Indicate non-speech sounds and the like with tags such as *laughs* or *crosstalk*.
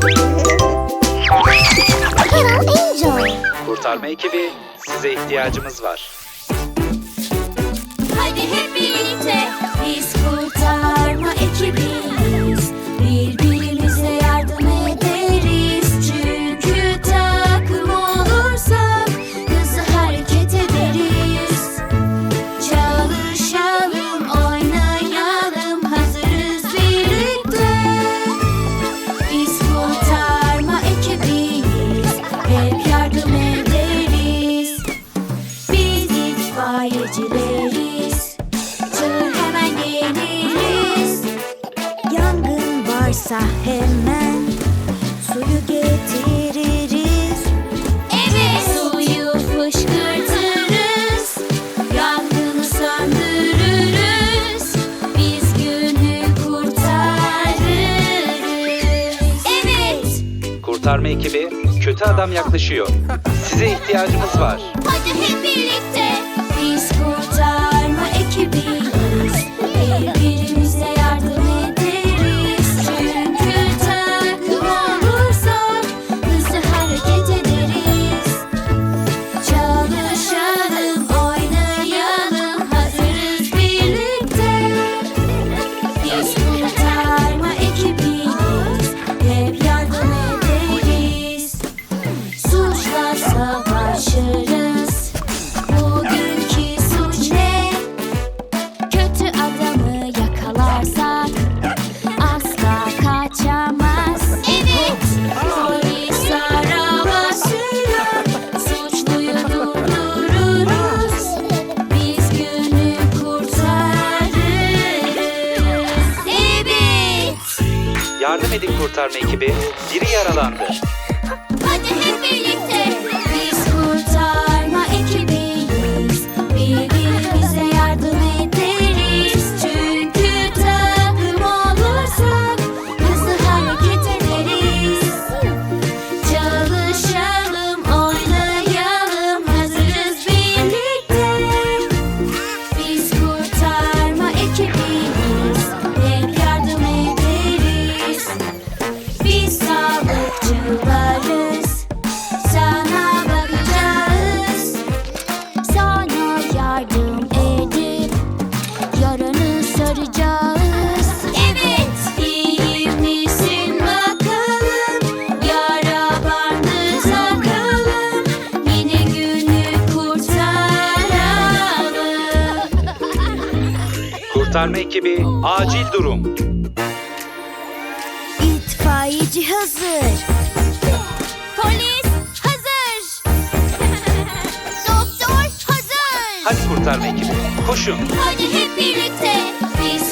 Hello Angel. Kurtarma ekibi size ihtiyacımız var. Hadi hep birlikte biz kurtarma ekibiyiz. Varsa hemen suyu getiririz. Evet suyu fışkırtırız. Yangını söndürürüz. Biz günü kurtarırız. Evet. Kurtarma ekibi kötü adam yaklaşıyor. Size ihtiyacımız var. Hadi hep birlikte Yardım edin kurtarma ekibi. Biri yaralandı. Kurtarma ekibi acil durum. İtfaiyeci hazır. Polis hazır. *laughs* Doktor hazır. Hadi kurtarma ekibi koşun. Hadi hep birlikte biz.